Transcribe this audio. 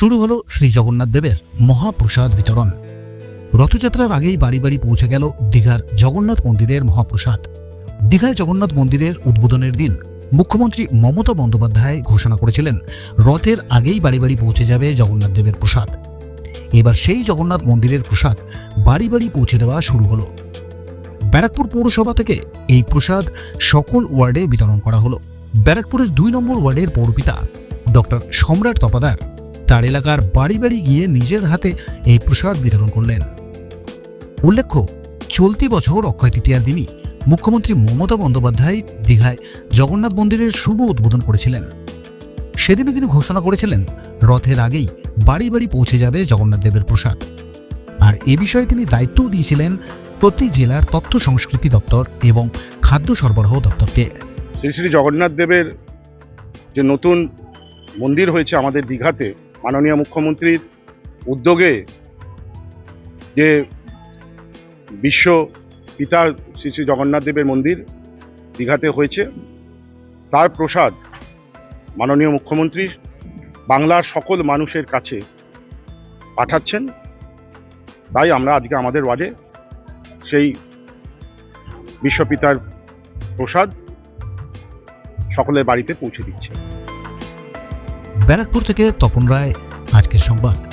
শুরু হলো শ্রী জগন্নাথ দেবের মহাপ্রসাদ বিতরণ। রথযাত্রার আগেই বাড়ি বাড়ি পৌঁছে গেল দীঘার জগন্নাথ মন্দিরের মহাপ্রসাদ। দীঘায় জগন্নাথ মন্দিরের উদ্বোধনের দিন মুখ্যমন্ত্রী মমতা বন্দ্যোপাধ্যায় ঘোষণা করেছিলেন, রথের আগেই বাড়ি বাড়ি পৌঁছে যাবে জগন্নাথ দেবের প্রসাদ। এবার সেই জগন্নাথ মন্দিরের প্রসাদ বাড়ি বাড়ি পৌঁছে দেওয়া শুরু হলো। ব্যারাকপুর পৌরসভা থেকে এই প্রসাদ সকল ওয়ার্ডে বিতরণ করা হলো। ব্যারাকপুরের দুই নম্বর ওয়ার্ডের পৌরপিতা ডক্টর সম্রাট তপাদার তার এলাকার বাড়ি বাড়ি গিয়ে নিজের হাতে এই প্রসাদ বিতরণ করলেন। উল্লেখ্য, চলতি বছর অক্ষয় তৃতীয়ার দিনই মুখ্যমন্ত্রী মমতা বন্দ্যোপাধ্যায় দীঘায় জগন্নাথ মন্দিরের শুভ উদ্বোধন করেছিলেন। সেদিনও তিনি ঘোষণা করেছিলেন, রথের আগেই বাড়ি বাড়ি পৌঁছে যাবে জগন্নাথ দেবের প্রসাদ। আর এ বিষয়ে তিনি দায়িত্বও দিয়েছিলেন প্রতি জেলার তথ্য সংস্কৃতি দপ্তর এবং খাদ্য সরবরাহ দপ্তরকে। শ্রী শ্রী জগন্নাথ দেবের যে নতুন মন্দির হয়েছে আমাদের দীঘাতে মাননীয় মুখ্যমন্ত্রীর উদ্যোগে যে বিশ্ব পিতা শ্রী শ্রী জগন্নাথ দেবের মন্দির দীঘাতে হয়েছে, তার প্রসাদ মাননীয় মুখ্যমন্ত্রী বাংলার সকল মানুষের কাছে পাঠাচ্ছেন। তাই আমরা আজকে আমাদের ওয়ার্ডে সেই বিশ্বপিতার প্রসাদ সকলের বাড়িতে পৌঁছে দিচ্ছে। ব্যারাকপুর থেকে তপন রায় আজকের সংবাদ।